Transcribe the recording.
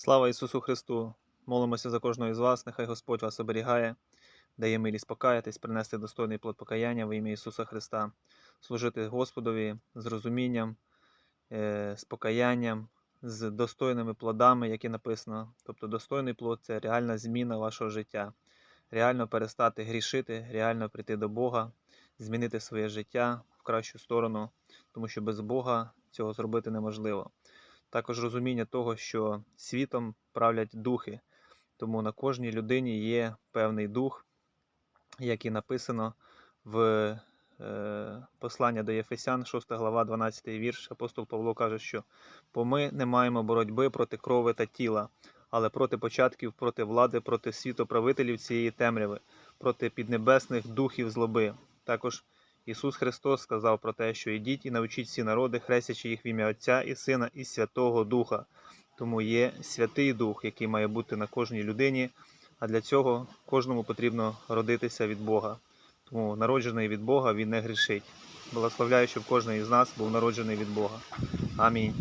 Слава Ісусу Христу! Молимося за кожного із вас, нехай Господь вас оберігає, дає милість покаятись, принести достойний плод покаяння в ім'я Ісуса Христа, служити Господові з розумінням, е, з покаянням, з достойними плодами, які написано. Тобто достойний плод це реальна зміна вашого життя, реально перестати грішити, реально прийти до Бога, змінити своє життя в кращу сторону, тому що без Бога цього зробити неможливо також розуміння того, що світом правлять духи. Тому на кожній людині є певний дух, як і написано в е, послання до Єфесян, 6 глава, 12 вірш. Апостол Павло каже, що бо ми не маємо боротьби проти крови та тіла, але проти початків, проти влади, проти світоправителів цієї темряви, проти піднебесних духів злоби. Також Ісус Христос сказав про те, що ідіть і навчіть всі народи, хрестячи їх в ім'я Отця і Сина і Святого Духа. Тому є Святий Дух, який має бути на кожній людині, а для цього кожному потрібно родитися від Бога. Тому народжений від Бога він не грішить. Благословляю, щоб кожен із нас був народжений від Бога. Амінь.